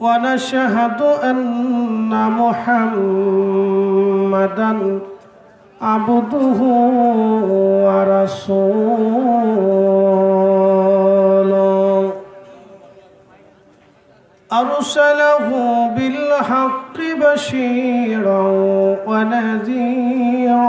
ونشهد أن محمدا عبده ورسوله. أرسله بالحق بشيرا ونذيرا.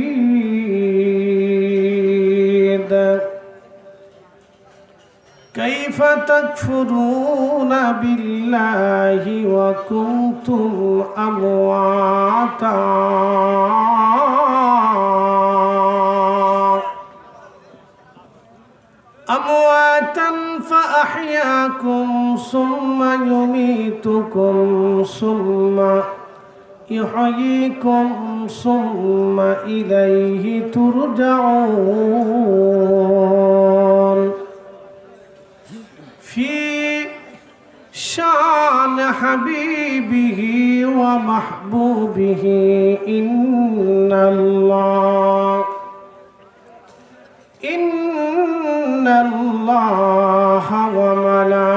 تكفرون بالله وكنتم أمواتا. أمواتا فأحياكم ثم يميتكم ثم يحييكم ثم إليه ترجعون. في شان حبيبه ومحبوبه. إن الله إن الله وملائكته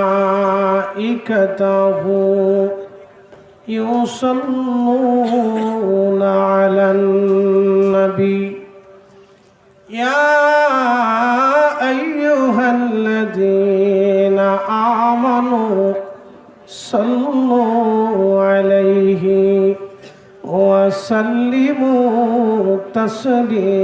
يصلون وسلموا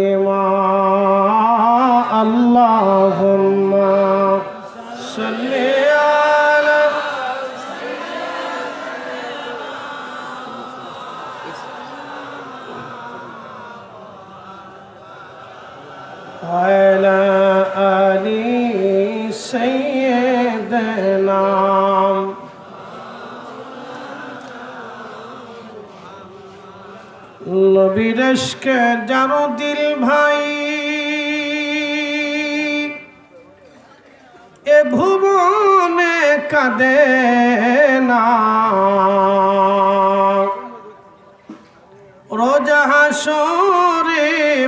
রোজা হাসরে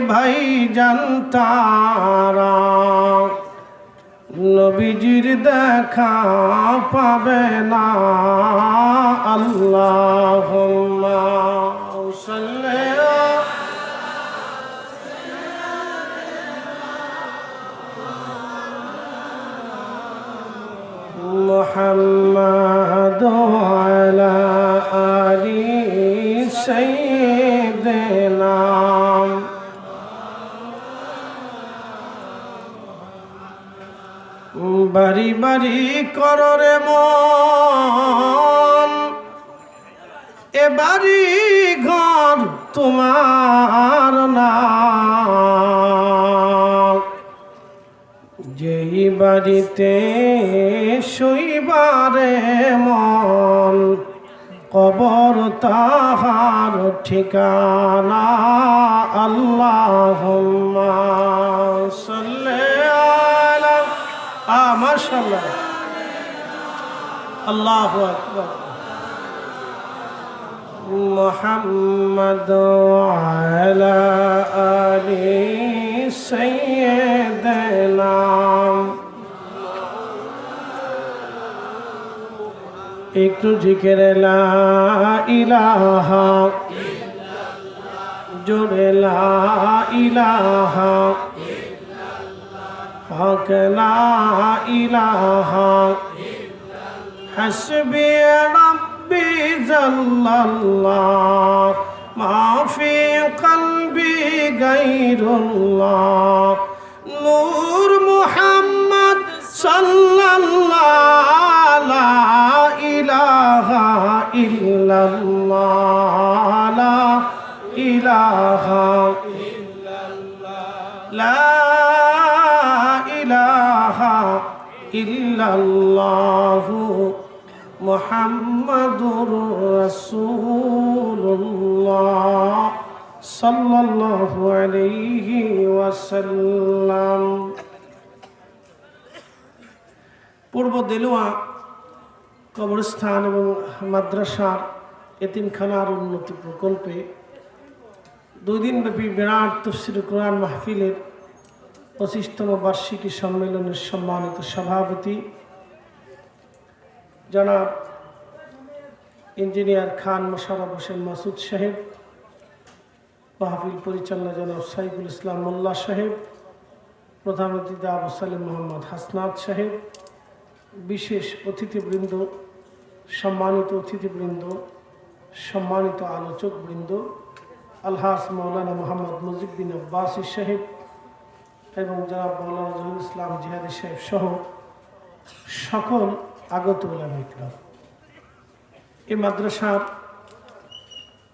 ভাই জানতারা নবীজির দেখা পাবে না আল্লাহ محمد বাড়ি বাড়ি কররে মন। এ বাড়ি ঘর তোমার না। যেই বাড়িতে শৈবারে মন, কবর তাহার ঠিকানা আল্লাহ মাশাল্লাহ আল্লাহ আকবার محمد وعلى آل سيدنا একটু জিকের লা ইলাহা জোরে লা ইলাহা হক লা ইলাহা হাসবি রব্বি জাল্লাল্লাহ। মাফি কলবি গাইরুল্লাহ নূর মুহাম্মদ সাল্লাল্লাহ। লা ইলাহা ইল্লাল্লাহ। ইলাহা ইল্লাল্লাহু মুহাম্মাদুর রাসূলুল্লাহ সাল্লাল্লাহু আলাইহি ওয়াসাল্লাম। পূর্ব দেলুয়া, কবরস্থান এবং মাদ্রাসার এতিমখানার উন্নতি প্রকল্পে দুই দিনব্যাপী বিরাট তফসির কোরআন মাহফিলের পঁচিশতম বার্ষিকী সম্মেলনের সম্মানিত সভাপতি, জনাব ইঞ্জিনিয়ার খান মোশারফ হোসেন মাসুদ সাহেব, মাহফিল পরিচালনা জনাব সাইফুল ইসলাম মোল্লা সাহেব, প্রধান অতিথি আবু সালিম মোহাম্মদ হাসনাত সাহেব, বিশেষ অতিথিবৃন্দ, সম্মানিত অতিথিবৃন্দ, সম্মানিত আলোচকবৃন্দ আলহাস মৌলানা মোহাম্মদ মুজিববিন আব্বাসী সাহেব এবং জনাব মৌলানা জহুর ইসলাম জিহাদি সাহেব সহ সকল আগত উলামিকরাম এই মাদ্রাসার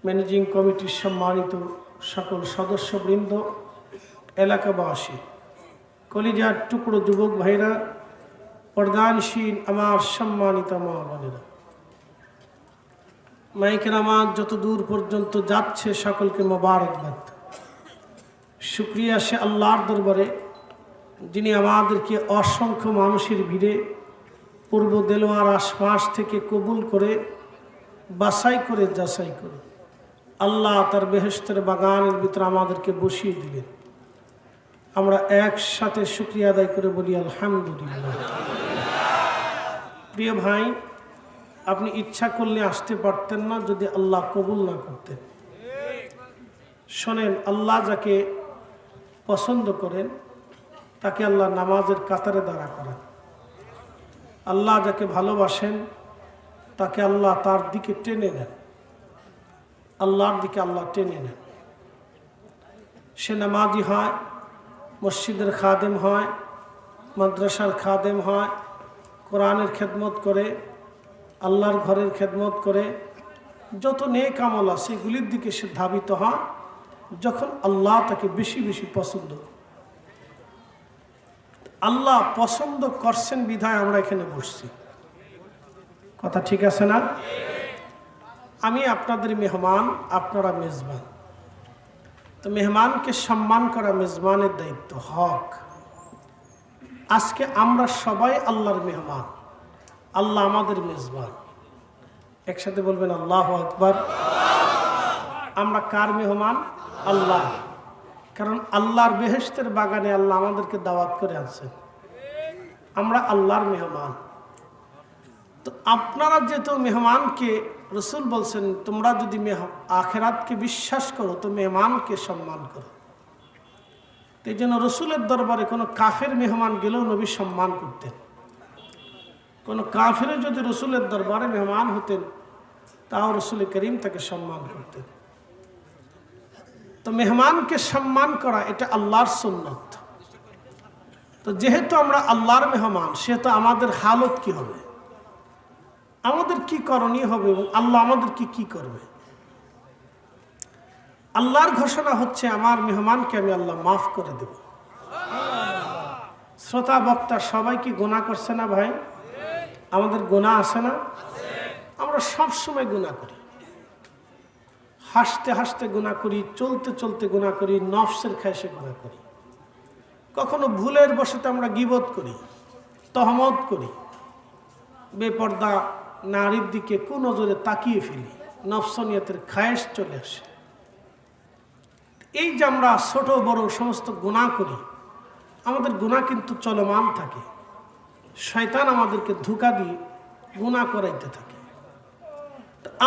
ম্যানেজিং কমিটির সম্মানিত সকল সদস্যবৃন্দ, এলাকাবাসী, কলিজার টুকরো যুবক ভাইরা প্রদানশীল আমার সম্মানিত মা বোনেরা। মাইকের আমার যত দূর পর্যন্ত যাচ্ছে, সকলকে মোবারকবাদ। শুক্রিয়া সে আল্লাহর দরবারে, যিনি আমাদেরকে অসংখ্য মানুষের ভিড়ে পূর্ব দেলোয়ার আশপাশ থেকে কবুল করে, বাছাই করে, যাচাই করে আল্লাহ তার বেহেস্তের বাগানের ভিতরে আমাদেরকে বসিয়ে দিলেন। আমরা একসাথে শুক্রিয়া আদায় করে বলি, আলহামদুলিল্লাহ। প্রিয় ভাই, আপনি ইচ্ছা করলে আসতে পারতেন না যদি আল্লাহ কবুল না করতেন। শোনেন, আল্লাহ যাকে পছন্দ করেন, তাকে আল্লাহ নামাজের কাতারে দাঁড়া করেন। আল্লাহ যাকে ভালোবাসেন, তাকে আল্লাহ তার দিকে টেনে নেন। আল্লাহর দিকে আল্লাহ টেনে নেন। সে নামাজি হয়, মসজিদের খাদেম হয়, মাদ্রাসার খাদেম হয়, কোরআনের খেদমত করে, আল্লাহর ঘরের খেদমত করে, যত নেক আমল আছে, এগুলির দিকে সে ধাবিত হয়। যখন আল্লাহ তাকে বেশি বেশি পছন্দ। আল্লাহ পছন্দ করছেন বিধায় আমরা এখানে বসছি। কথা ঠিক আছে না? আমি আপনাদের মেহমান, আপনারা মেজবান। তো মেহমানকে সম্মান করা মেজবানের দায়িত্ব হক। আজকে আমরা সবাই আল্লাহর মেহমান। আল্লাহ আমাদের মেজবান। একসাথে বলবেন আল্লাহ আকবার। আমরা কার মেহমান? আল্লাহ। কারণ আল্লাহর বেহেস্তের বাগানে আল্লাহ আমাদেরকে দাওয়াত করে আনছেন। আমরা আল্লাহর মেহমান। তো আপনারা যেহেতু মেহমানকে রসুল বলছেন, তোমরা যদি আখেরাতকে বিশ্বাস করো, তো মেহমানকে সম্মান করো। এই জন্য রসুলের দরবারে কোনো কাফের মেহমান গেলেও নবী সম্মান করতেন। কোনো কাফেরও যদি রসুলের দরবারে মেহমান হতেন, তাও রসুল করিম তাকে সম্মান করতেন। তো মেহমানকে সম্মান করা, এটা আল্লাহর সুন্নত। তো যেহেতু আমরা আল্লাহর মেহমান, সেহেতু আমাদের হালত কি হবে? আমাদের কি করণীয় হবে এবং আল্লাহ আমাদের কি কি করবে? আল্লাহর ঘোষণা হচ্ছে, আমার মেহমানকে আমি আল্লাহ মাফ করে দেব। শ্রোতা, বক্তা সবাই কি গোনা করছে না ভাই? আমাদের গোনা আছে না? আমরা সব সময় গুণা করি। হাসতে হাসতে গুণা করি, চলতে চলতে গুণা করি, নফসের খাইসে গুণা করি। কখনো ভুলের বসতে আমরা গিবত করি, তহমত করি, বেপর্দা নারীর দিকে কোন নজরে তাকিয়ে ফেলি নফসনিয়তের খায়েশ চলে আসে। এই যে আমরা ছোট, বড় সমস্ত গুণা করি, আমাদের গুণা কিন্তু চলমান থাকে। শয়তান আমাদেরকে ধোকা দিয়ে গুণা করাইতে থাকে।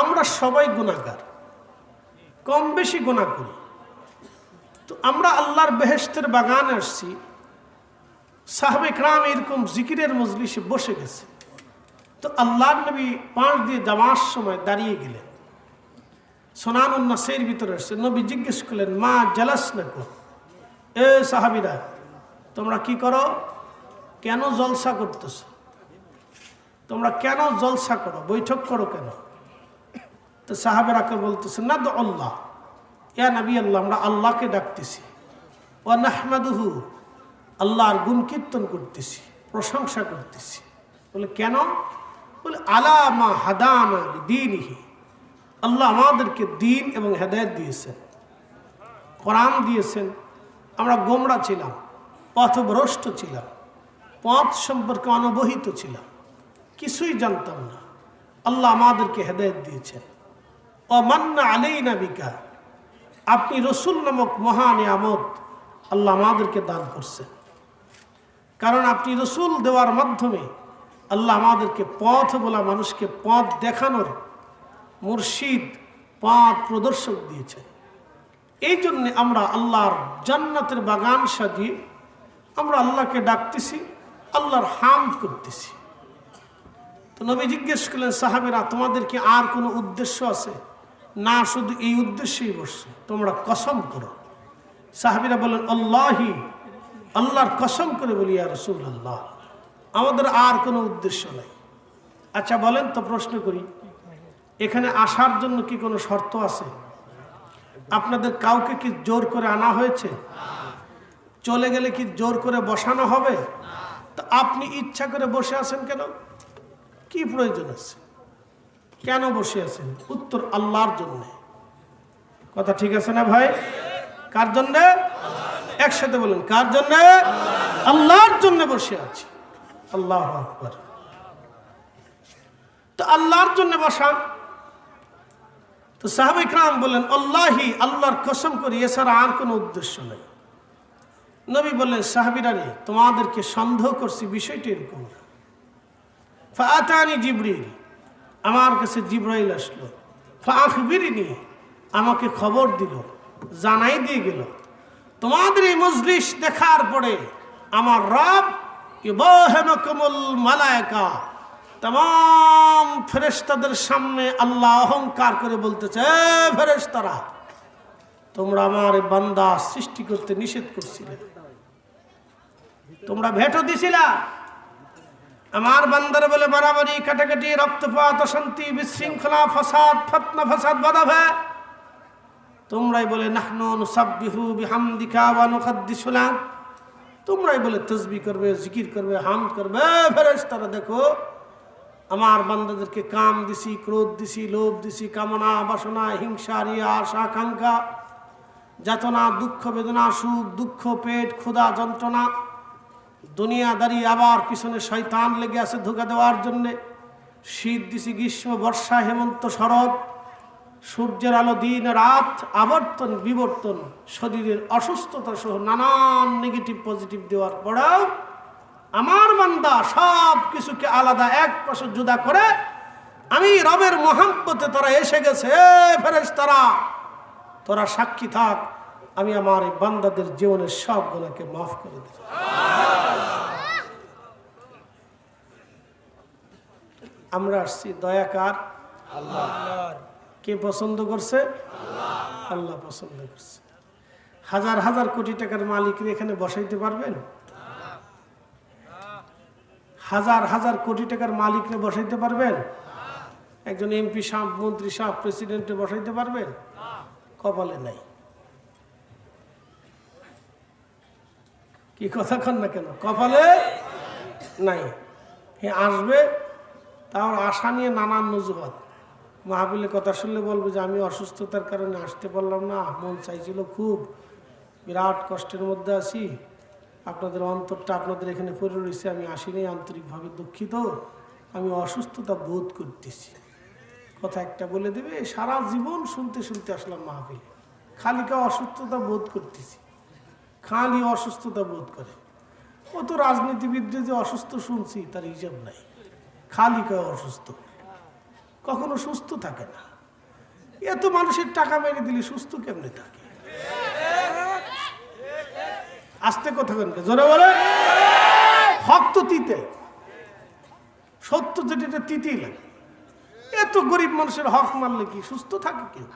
আমরা সবাই গুণাগার কম বেশি গুণা করি তো আমরা আল্লাহর বেহেস্তের বাগানে আসছি। সাহাবে ক্রাম এরকম জিকিরের মজলিসে বসে গেছে। তো আল্লাহর নবী পাঁচ দিয়ে যাওয়ার সময় দাঁড়িয়ে গেলেন। সোনান নাসের ভিতরে আসছে। নবী জিজ্ঞেস করলেন, মা জালাস না কো? এ সাহাবিরা, তোমরা কি করো? কেন জলসা করতেছ? তোমরা কেন জলসা করো? বৈঠক করো কেন? তো সাহাবেরাকে বলতেছে না তো আল্লাহ ইয়া নবী আল্লাহ আমরা আল্লাহকে ডাকতেছি। ও নাহমাদুহু, আল্লাহর গুণ কীর্তন করতেছি, প্রশংসা করতেছি। বলে, কেন? বলে আলামা হাদানা দিনহি আল্লাহ আমাদেরকে দিন এবং হেদায়ত দিয়েছেন, কোরআন দিয়েছেন। আমরা গোমরা ছিলাম, পথভ্রষ্ট ছিলাম, পথ সম্পর্কে অনবহিত ছিলাম, কিছুই জানতাম না। আল্লাহ আমাদেরকে হেদায়ত দিয়েছেন। অমান্না আলেই নাবিকা আপনি রসুল নামক মহান আমদ আল্লাহ আমাদেরকে দান করছেন। কারণ আপনি রসুল দেওয়ার মাধ্যমে আল্লাহ আমাদেরকে পথ বলা মানুষকে পথ দেখানোর মুর্শিদ, পথ প্রদর্শক দিয়েছেন। এই জন্যে আমরা আল্লাহর জান্নাতের বাগান সাজিয়ে আমরা আল্লাহকে ডাকতেছি, আল্লাহর হাম করতেছি। তো নবী জিজ্ঞেস করলেন, সাহাবেরা, তোমাদের কি আর কোনো উদ্দেশ্য আছে? না শুধু এই উদ্দেশ্যেই বসছে, তোমরা কসম করো। সাহাবিরা বলেন আল্লাহি, আল্লাহর কসম করে বলি আর রসুল আল্লাহ আমাদের আর কোনো উদ্দেশ্য নাই। আচ্ছা বলেন তো, প্রশ্ন করি, এখানে আসার জন্য কি কোনো শর্ত আছে? আপনাদের কাউকে কি জোর করে আনা হয়েছে? চলে গেলে কি জোর করে বসানো হবে? তা আপনি ইচ্ছা করে বসে আছেন কেন? কি প্রয়োজন আছে? কেন বসে আছেন? উত্তর আল্লাহর জন্য। কথা ঠিক আছে না ভাই? কার জন্য? একসাথে বলুন, কার জন্য? আল্লাহর জন্য বসে আছি। আল্লাহ আকবর। তো আল্লাহর জন্য বসা। তো সাহাবিক রাম বললেন, আল্লাহি, আল্লাহর কসম করি, এছাড়া আর কোনো উদ্দেশ্য নেই। নবী বললেন, সাহাবিরা তোমাদেরকে সন্দেহ করছি, বিষয়টি এরকম না। ফাতানি জিবরিল আমার কাছে জিব্রাইল আসলো। ফাখবিরিনি আমাকে খবর দিল, জানাই দিয়ে গেল, তোমাদের এই মজলিস দেখার পরে আমার রব ইবাহনকমুল মালায়কা। তাম ফেরেশতাদের সামনে আল্লাহ অহংকার করে বলতেছে, "এ ফেরেশতারা, তোমরা আমার বান্দা সৃষ্টি করতে নিষেধ করছিলে। তোমরা ভেটো দিছিলা আমার বান্দার বলে মারামারি কাটাকাটি, রক্তপাত, অশান্তি, বিশৃঙ্খলা, ফসাদ, ফতনা, ফসাদ, বাধা তোমরাই বলে, নাহনু নুসাব্বিহু বিহামদিকা ওয়া নুকাদ্দিসু লাক তোমরাই বলে, তসবি করবে, জিকির করবে হাম করবে। ফেরেশতারা, দেখো, আমার বান্দাদেরকে কাম দিছি, ক্রোধ দিছি, লোভ দিছি, কামনা, বাসনা, হিংসা, রিয়া, আশা, আকাঙ্ক্ষা, যাতনা, দুঃখ, বেদনা, সুখ, দুঃখ, পেট, ক্ষুধা, যন্ত্রণা দুনিয়াদারি আবার পিছনে শয়তান লেগে আছে ধোকা দেওয়ার জন্যে। শীত দিছি গ্রীষ্ম, বর্ষা, হেমন্ত, শরৎ। সূর্যের আলো দিন, রাত, আবর্তন, বিবর্তন, শরীরের অসুস্থতা সহ নানান নেগেটিভ পজিটিভ দেওয়ার পরেও আমার বান্দা সব কিছুকে আলাদা এক পাশে জুদা করে, আমি রবের মহাব্বতে তারা এসে গেছে ফেরেস তারা তোরা সাক্ষী থাক, আমি আমার এই বান্দাদের জীবনের সব গুণাকে মাফ করে দিই আমরা আসছি দয়া দয়াকার কে পছন্দ করছে? আল্লাহ পছন্দ করছে। হাজার হাজার কোটি টাকার মালিকের এখানে বসাইতে পারবেন? হাজার হাজার কোটি টাকার মালিকরে বসাইতে পারবেন? একজন এমপি সাহেব মন্ত্রী সাহেব প্রেসিডেন্টে বসাইতে পারবেন? কপালে নাই। কি কথা কন না কেন? কপালে নাই। হে আসবে তার আশা নিয়ে নানান নজুহাত মাহবিলে কথা শুনলে বলবে যে, আমি অসুস্থতার কারণে আসতে পারলাম না, মন চাইছিল খুব। বিরাট কষ্টের মধ্যে আছি। আপনাদের অন্তরটা আপনাদের এখানে পড়ে রয়েছে, আমি আসিনি, আন্তরিকভাবে দুঃখিত। আমি অসুস্থতা বোধ করতেছি। কথা একটা বলে দেবে, সারা জীবন শুনতে শুনতে আসলাম মাহফিল। খালি কা অসুস্থতা বোধ করতেছি। খালি অসুস্থতা বোধ করে। কত রাজনীতিবিদদের যে অসুস্থ শুনছি, তার হিসাব নাই। খালি কা অসুস্থ। কখনো সুস্থ থাকে না। এত মানুষের টাকা মেরে দিলে সুস্থ কেমনে থাকে? আস্তে কথা কেন জোরে বলে হক তো তিতে। সত্য যেটা, এটা তিতেই লাগে। এত গরিব মানুষের হক মারলে কি সুস্থ থাকে কেউ?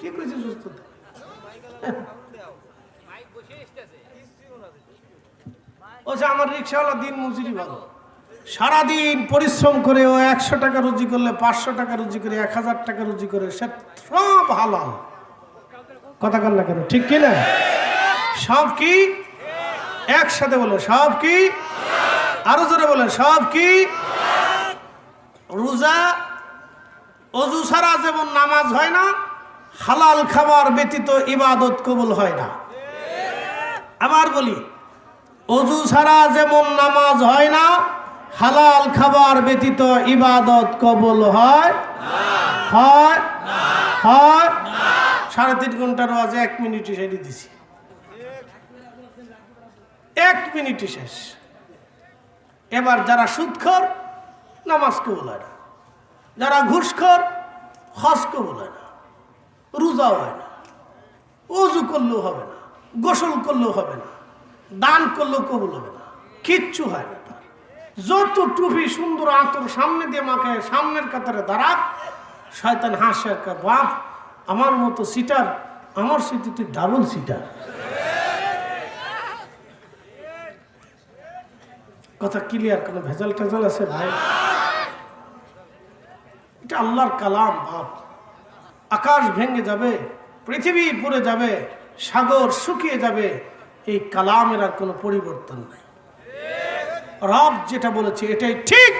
কে কইছে সুস্থ ও আমার রিক্সাওয়ালা দিন মজুরি ভালো। সারাদিন পরিশ্রম করে ও একশো টাকা রুজি করলে, পাঁচশো টাকা রুজি করে, এক হাজার টাকা রুজি করে, সে সব হালাল। কথা কন না কেন, ঠিক কি না? সব কি? একসাথে বলে, সব কি? আরও জোরে বলে, সব কি? রোজা, অজু ছাড়া যেমন নামাজ হয় না, হালাল খাবার ব্যতীত ইবাদত কবুল হয় না। আবার বলি, অজু ছাড়া যেমন নামাজ হয় না হালাল খাবার ব্যতীত ইবাদত কবল হয়? হয়? সাড়ে তিন ঘণ্টার এক মিনিটে সেটি দিছি। এক শেষ। এবার যারা সুদখর, নামাজ কবুল হয় না। যারা ঘুষখর, হজ কবুল হয় না। রোজাও হয় না। অজু করলেও হবে না। গোসল করলেও হবে না। দান করলেও কবল হবে না। কিচ্ছু হয় না। যত টুপি সুন্দর আতর সামনে দিয়ে মাকে সামনের কাতারে দাঁড়াক, শয়তান হাসে বাপ আমার মতো সিটার আমার সিটি তুই ডাবল সিটার কথা ক্লিয়ার কোনো ভেজাল টেজাল আছে ভাই? এটা আল্লাহর কালাম, বাপ। আকাশ ভেঙে যাবে, পৃথিবী পড়ে যাবে, সাগর শুকিয়ে যাবে, এই কালামের আর কোনো পরিবর্তন নাই। রব যেটা বলেছে এটাই ঠিক।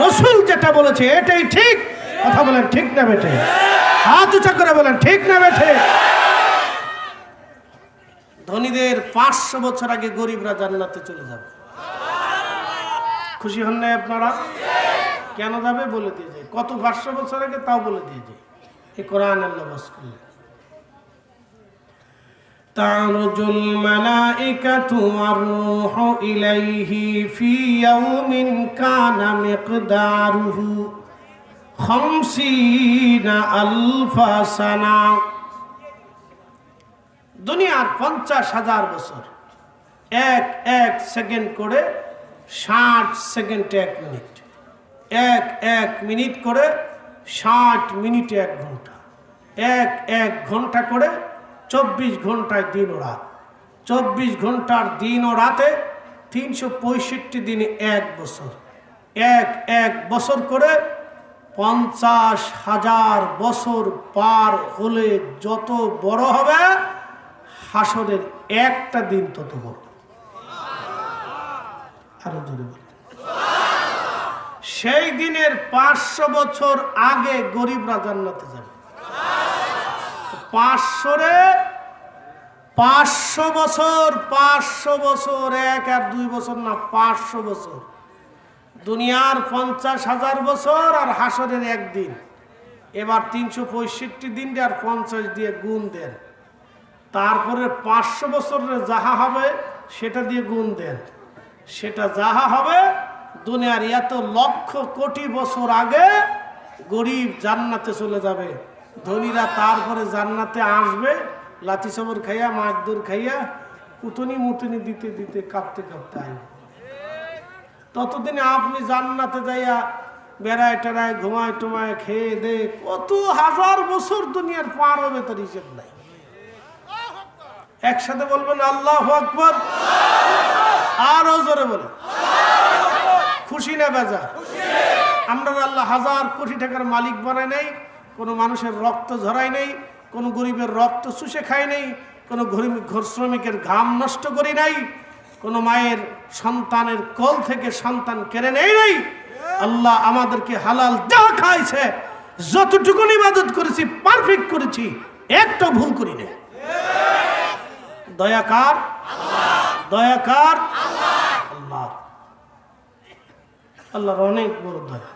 রসুল যেটা বলেছে এটাই ঠিক। কথা বলেন, ঠিক না বেঠে? হাত উঁচা করে বলেন, ঠিক না বেঠে? ধনীদের পাঁচশো বছর আগে গরিবরা জান্নাতে চলে যাবে। খুশি হন নাই আপনারা? কেন যাবে? বলে দিয়ে যায়। কত পাঁচশো বছর আগে তাও বলে দিয়ে যায়। এই কোরআন আল্লাহ বাস করলে। تعرج الملائكة والروح إليه في يوم كان مقداره خمسين ألف سنة দুনিয়ার পঞ্চাশ হাজার বছর এক এক সেকেন্ড করে ষাট সেকেন্ড এক মিনিট এক এক মিনিট করে ষাট মিনিটে এক ঘন্টা এক এক ঘন্টা করে চব্বিশ ঘন্টায় দিন ও রাত। চব্বিশ ঘণ্টার দিন ও রাতে তিনশো পঁয়ষট্টি দিনে এক বছর। এক এক বছর করে পঞ্চাশ হাজার বছর পার হলে যত বড় হবে, হাসরের একটা দিন তত বড়। আরও জোরে সেই দিনের পাঁচশো বছর আগে গরিবরা জান্নাতে যাবে। পাঁচশোরে পাঁচশো বছর পাঁচশো বছর, এক আর দুই বছর না, পাঁচশো বছর। দুনিয়ার পঞ্চাশ হাজার বছর আর হাসরের একদিন। এবার তিনশো পঁয়ষট্টি দিন আর পঞ্চাশ দিয়ে গুণ দেন। তারপরে পাঁচশো বছরের যাহা হবে, সেটা দিয়ে গুণ দেন। সেটা যাহা হবে, দুনিয়ার এত লক্ষ কোটি বছর আগে গরিব জান্নাতে চলে যাবে। ধনীরা তারপরে জান্নাতে আসবে লাথি সবর খাইয়া, মাছ দূর খাইয়া কুতনি মুতনি দিতে দিতে কাঁপতে কাঁপতে আসবে ততদিনে আপনি জান্নাতে যাইয়া বেড়ায় টেড়ায় ঘুমায় টুমায় খেয়ে দে কত হাজার বছর দুনিয়ার পার হবে তার হিসেব নাই। একসাথে বলবেন, আল্লাহ আকবর। আরও জোরে বলে খুশি না বেজা? আমরা আল্লাহ হাজার কোটি টাকার মালিক বানায় নেই। কোনো মানুষের রক্ত ঝরাই নেই, কোনো গরিবের রক্ত চুষে খাই নেই, কোনো গরিব ঘর শ্রমিকের ঘাম নষ্ট করি নাই, কোনো মায়ের সন্তানের কল থেকে সন্তান কেড়ে নেই নাই। আল্লাহ আমাদেরকে হালাল যা খাইছে, যতটুকু ইবাদত করেছি, পারফেক্ট করেছি, একটা ভুল করি নাই। দয়াকার দয়াকার আল্লাহ। আল্লাহর অনেক বড় দয়া।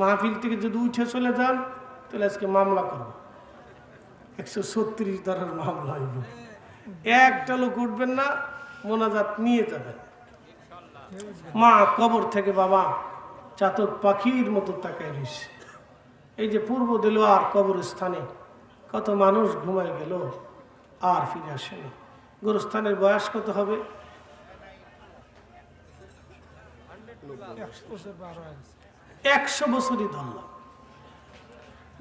মাহফিল থেকে যদি উঠে চলে যান, তাহলে আজকে মামলা করব। একশো ছত্রিশ ধারার মামলা হইব। একটা লোক উঠবেন না, মোনাজাত নিয়ে যাবেন। মা কবর থেকে বাবা চাতক পাখির মতো তাকায় রয়েছে এই যে পূর্ব দিল আর কবরস্থানে কত মানুষ ঘুমায় গেল, আর ফিরে আসেনি। গোরস্থানের বয়স কত হবে? একশো বছরই ধরলাম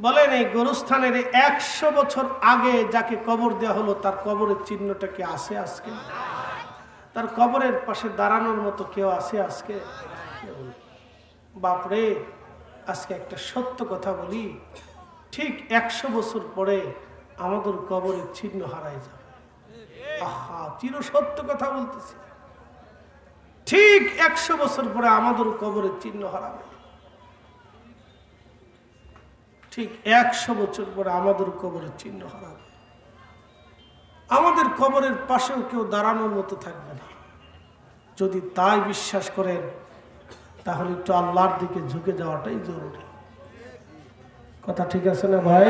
বলেন এই গোরস্থানের একশো বছর আগে যাকে কবর দেওয়া হলো, তার কবরের চিহ্নটা কি আছে আজকে? তার কবরের পাশে দাঁড়ানোর মতো কেউ আছে আজকে? বাপরে, আজকে একটা সত্য কথা বলি। ঠিক একশো বছর পরে আমাদের কবরের চিহ্ন হারাই যাবে। আহা, চির সত্য কথা বলতেছি। ঠিক একশো বছর পরে আমাদের কবরের চিহ্ন হারাবে। ঠিক একশো বছর পরে আমাদের কবরের চিহ্ন হারাবে আমাদের কবরের পাশেও কেউ দাঁড়ানোর মতো থাকবে না। যদি তাই বিশ্বাস করেন, তাহলে একটু আল্লাহর দিকে ঝুঁকে যাওয়াটাই জরুরি। কথা ঠিক আছে না ভাই?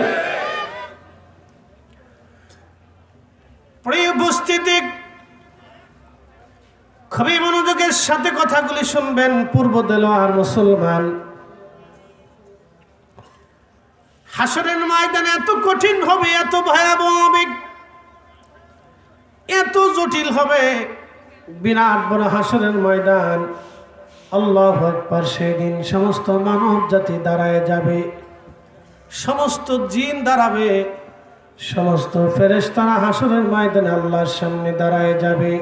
উপস্থিতি, খুবই মনোযোগের সাথে কথাগুলি শুনবেন, পূর্ব দেলোয়ার মুসলমান। হাসরের ময়দানে এত কঠিন হবে, এত ভয়াবহ হবে, এত জটিল হবে। বিরাট বড় হাসরের ময়দান, আল্লাহ একবার সেদিন সমস্ত মানব জাতি দাঁড়ায় যাবে, সমস্ত জিন দাঁড়াবে, সমস্ত ফেরেশতারা হাসরের ময়দানে আল্লাহর সামনে দাঁড়ায় যাবে।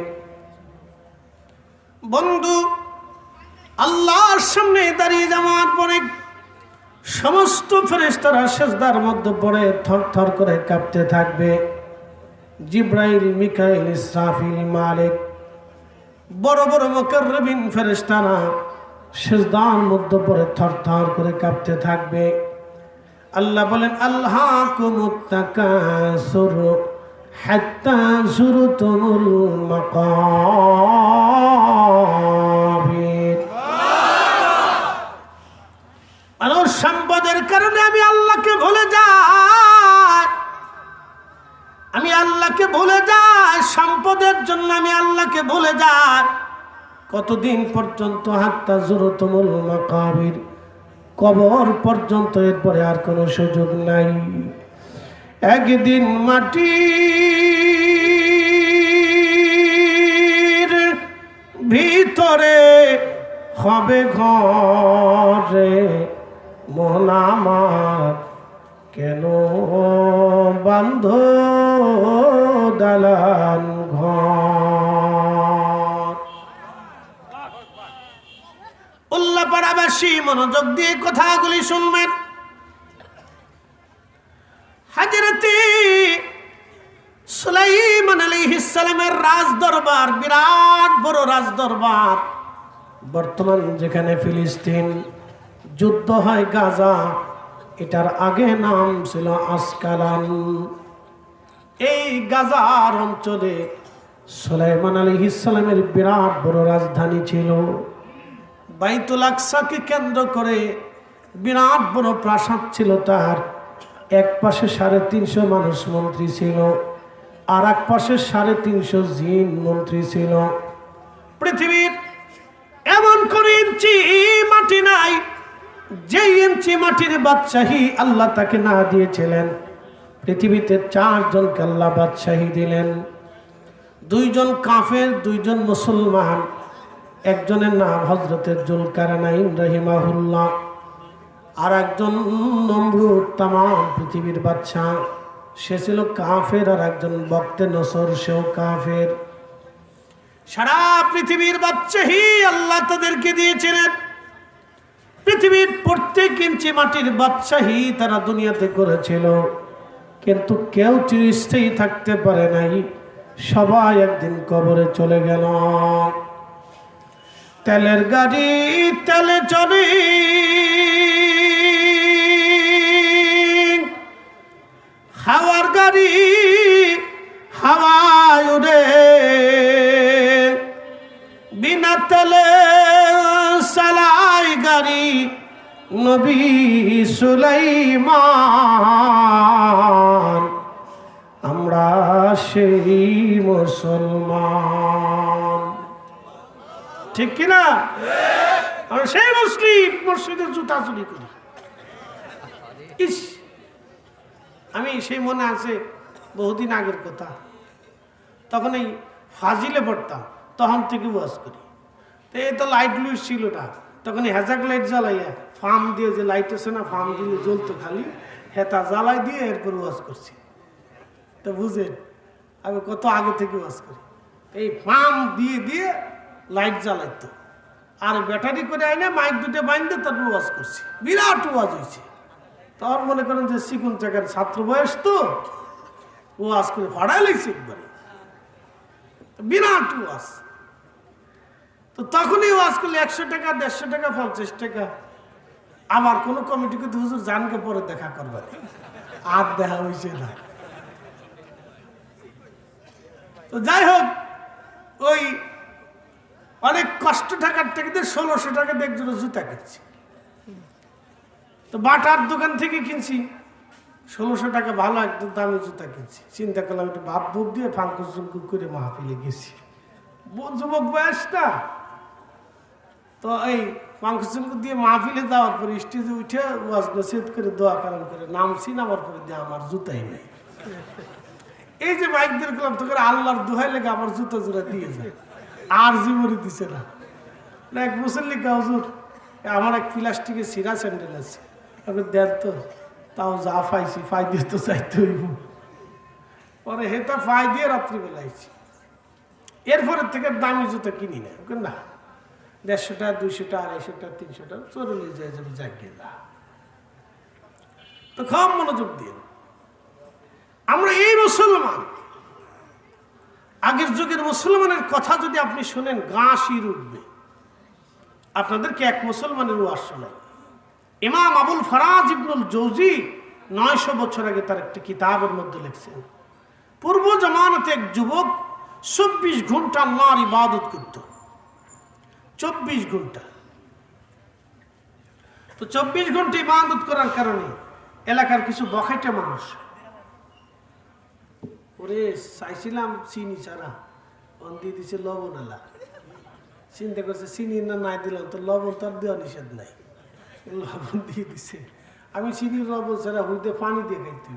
বন্ধু, আল্লাহর সামনে দাঁড়িয়ে যাওয়ার পরে সমস্ত ফেরেস্তারা সেজদার মধ্যে পড়ে থর থর করে কাঁপতে থাকবে জিব্রাইল মিকাইল ইসরাফিল মালিক বড় বড় মকরবিন ফেরেশতারা সেজদার মধ্যে পড়ে থর থর করে কাঁপতে থাকবে আল্লাহ বলেন আল্লাহ কুমুত্তাকাসুর হাত্তা জুরতুমুল মাকাবির মানুষ সম্পদের কারণে আমি আল্লাহকে ভুলে যাই। আমি আল্লাহকে ভুলে যাই, সম্পদের জন্য আমি আল্লাহকে ভুলে যাই। কতদিন পর্যন্ত হাত্তা জুরতুমুল মাকাবির? কবর পর্যন্ত এরপরে আর কোনো সুযোগ নাই। একদিন মাটি ভিতরে হবে ঘরে মন কেন বান্ধ দালান ঘর? উল্লাপাড়াবাসী মনোযোগ দিয়ে কথাগুলি শুনবেন। হাজরতি সুলাইমান আলাইহিস সালামের রাজ দরবার বিরাট বড় রাজ দরবার বর্তমান যেখানে ফিলিস্তিন যুদ্ধ হয় গাজা, এটার আগে নাম ছিল আসকালান। এই গাজার অঞ্চলে সুলাইমান আলাইহিস সালামের বিরাট বড় রাজধানী ছিল। বাইতুল আকসাকে কেন্দ্র করে বিরাট বড় প্রাসাদ ছিল তার। এক পাশে সাড়ে তিনশো মানুষ মন্ত্রী ছিল, আর এক পাশে সাড়ে তিনশো জিন মন্ত্রী ছিল। পৃথিবীর এমন করে মাটি নাই যে ইঞ্চি মাটির বাদশাহী আল্লাহ তাকে না দিয়েছিলেন, পৃথিবীতে চারজনকে আল্লাহ বাদশাহী দিলেন। দুইজন কাফের, দুইজন মুসলমান। একজনের নাম হজরতের জুলকারানাইন রহিমাহুল্লাহ আর একজন নমরুদ তামাম পৃথিবীর বাচ্চা সে ছিল কাফের আর একজন বক্তে নসর, সেও কাফের। সারা পৃথিবীর বাচ্চাহি আল্লাহ তাদেরকে দিয়েছিলেন। পৃথিবীর প্রত্যেক ইঞ্চি মাটির বাদশাহী তারা দুনিয়াতে করেছিল। কিন্তু কেউ চিরস্থায়ী থাকতে পারে নাই। সবাই একদিন কবরে চলে গেল। তেলের গাড়ি তেলে চলে। হাওয়ার গাড়ি হাওয়ায় উড়ে। বিনা তেলে গাড়ি নবী সুলাইমান। আমরা সেই মুসলমান। ঠিক কিনা? আমরা সেই মুসলিম মসজিদে জুতা চুরি করি। ইস, আমি সেই মনে আছে বহুদিন আগের কথা। তখন এই ফাজিলে পড়তাম, তখন থেকে ওয়াজ করি। তো এই তো লাইট লুইট ছিল না। তখন এই হ্যাজাক লাইট জ্বালাইয়া ফার্ম দিয়ে যে লাইট আছে না ফার্ম দিলে জ্বলতো খালি, হেতা জ্বালাই দিয়ে এরপর ওয়াজ করছি। তো বুঝেন, আমি কত আগে থেকে ওয়াজ করি। এই ফার্ম দিয়ে দিয়ে লাইট জ্বালাইতো। আর ব্যাটারি করে আইনে মাইক দুটো বাইন্দে তারপর ওয়াজ করছি। বিরাট ওয়াজ হয়েছে তখন মনে করেন যে শিকুন চাকার ছাত্র বয়স তো, ওয়াজ করে ভাড়াই লাগছে একবারে। বিরাট ওয়াজ। তো তখনই ওয়াজ করলে একশো টাকা, দেড়শো টাকা, পঞ্চাশ টাকা। আবার কোনো কমিটিকে তো হুজুর, জানকে পরে দেখা করবে আর দেখা হয়েছে না। তো যাই হোক, ওই অনেক কষ্ট টাকার থেকে ষোলোশো টাকা দিয়ে একজনের জুতা কিনছি। তো বাটার দোকান থেকে কিনছি। ষোলোশো টাকা ভালো, একদম দামি জুতা কিনছি। চিন্তা করলাম, একটু ভাব বুক দিয়ে ফাঙ্কুস জুঙ্কুর করে মাহফিলে গেছি। যুবক বয়সটা তো এই মাংস চুঙ্কু দিয়ে মাহফিলে যাওয়ার পরে স্টেজে উঠে ওয়াজ নসিহত করে দোয়া কালাম করে নামছি নামার পরে দিয়ে, আমার জুতাই নেই। এই যে বাইক দিয়ে গেলাম তোকে আল্লাহর দোহাই লেগে আমার জুতা জোড়া দিয়ে যায়। আর জীবনই দিছে না। এক মুসল্লি হুজুর, আমার এক প্লাস্টিকের সিরা স্যান্ডেল আছে। আমি দেন তো, তাও যা পাইছি ফাই দিয়ে তো চাইতে হইব। পরে হেতা ফাই দিয়ে রাত্রিবেলা আইছি। এরপরের থেকে দামি জুতো কিনি না। না দেড়শোটা, দুইশোটা, আড়াইশোটা, তিনশোটা চলে যায় যাবে জাগিয়ে যা তো খুব মনোযোগ দিন। আমরা এই মুসলমান, আগের যুগের মুসলমানের কথা যদি আপনি শোনেন গা শির উঠবে আপনাদেরকে এক মুসলমানের ওয়াজ শোনাই। ইমাম আবুল ফরাজ ইবনুল জৌজি নয়শো বছর আগে তার একটি কিতাবের মধ্যে লিখছেন, পূর্ব জমানতে এক যুবক চব্বিশ ঘণ্টা আল্লাহর ইবাদত করত। চব্বিশ ঘণ্টা। তো চব্বিশ ঘণ্টা ইবাদত করার কারণে এলাকার কিছু বখাইটা মানুষ। ওরে, চাইছিলাম চিনি ছাড়া। অন দিয়ে দিছে লবণ এলা চিন্তা করছে চিনি না নাই দিলাম, তো লবণ তো দেওয়া নিষেধ নাই। লবণ দিয়ে দিছে। আমি চিনির লবণ ছাড়া হইতে পানি দিয়ে খাইতে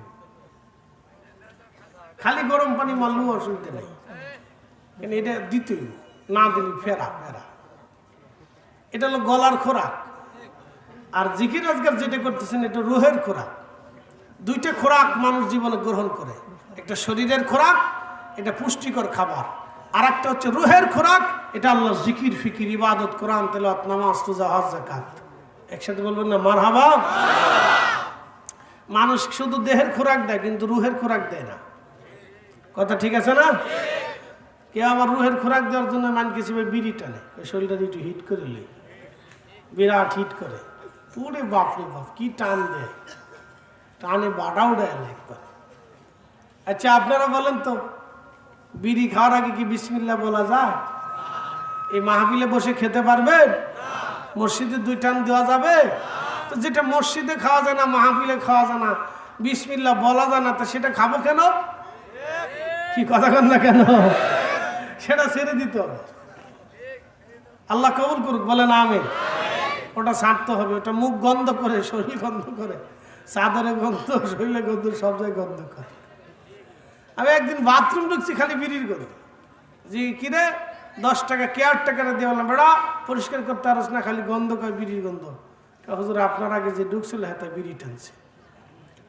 খালি গরম পানি মারলেও অসুবিধা নেই। কিন্তু এটা দিতেই না দিলে ফেরা ফেরা। এটা হলো গলার খোরাক। আর জিকির আজকাল যেটা করতেছেন, এটা রোহের খোরাক। দুইটা খোরাক মানুষ জীবনে গ্রহণ করে। একটা শরীরের খোরাক, এটা পুষ্টিকর খাবার। আর একটা হচ্ছে রুহের খোরাক, এটা আল্লাহ জিকির, ফিকির, ইবাদত, কোরআন তেলাত নামাজ তুজা জাকাত একসাথে বলবেন না মার হাবা মানুষ শুধু দেহের খোরাক দেয়, কিন্তু রুহের খোরাক দেয় না। কথা ঠিক আছে না? কেউ আবার রুহের খোরাক দেওয়ার জন্য মান কিছু বিড়ি টানে। শরীরটা একটু হিট করে লে বিরাট হিট করে। পুরে বাপরে বাপ, কি টান দেয়। টানে বাটাও দেয় না একবার। আচ্ছা আপনারা বলেন তো, বিড়ি খাওয়ার আগে কি বিসমিল্লা বলা যায়? এই মাহবিলে বসে খেতে পারবেন মসজিদে দুই টান দেওয়া যাবে? তো যেটা মসজিদে খাওয়া যায় না, মাহফিলে খাওয়া যায় না বিসমিল্লা বলা যায় না, তো সেটা খাব কেন? কি কথা কন না কেন? সেটা ছেড়ে দিতে আল্লাহ কবুল করুক, বলেন আমিন। ওটা ছাড়তে হবে, ওটা মুখ গন্ধ করে, শরীর গন্ধ করে। চাদরে গন্ধ, শরীরে গন্ধ, সব জায়গায় গন্ধ করে। আমি একদিন বাথরুম ঢুকছি, খালি বিড়ির গন্ধ। জি কিরে দশ টাকা কেয়ার টাকাটা দিয়ে বললাম, বেড়া, পরিষ্কার করতে পারস না, খালি গন্ধ কয় বিড়ির গন্ধ। হুজুর, আপনার আগে যে ঢুকছিল হ্যাঁ বিড়ি টানছে।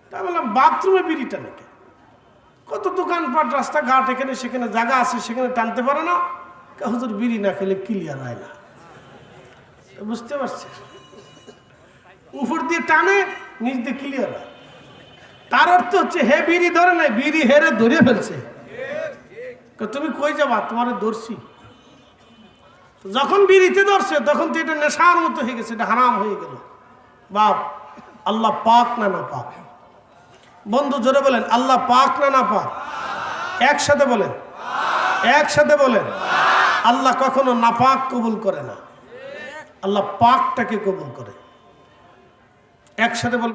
তা বললাম, বাথরুমে বিড়ি টানে? কত দোকানপাট, রাস্তাঘাট, এখানে সেখানে জায়গা আছে, সেখানে টানতে পারে না? হুজুর, বিড়ি না খেলে ক্লিয়ার হয় না। বুঝতে পারছি। উপর দিয়ে টানে, নিচ দিয়ে ক্লিয়ার হয়। তার অর্থ হচ্ছে, হে বিড়ি ধরে নাই, বিড়ি হেরে ধরে ফেলছে। তুমি কই যাবা? তোমার ধরছি। যখন বিড়িতে ধরছে, তখন তো এটা নেশার মতো হয়ে গেছে, এটা হারাম হয়ে গেল। বাপ, আল্লাহ পাক না না পাক। বন্ধু, জোরে বলেন, আল্লাহ পাক না না পাক। একসাথে বলেন। একসাথে বলেন। আল্লাহ কখনো নাপাক কবুল করে না। আল্লাহ পাকটাকে কবুল করে। একসাথে বল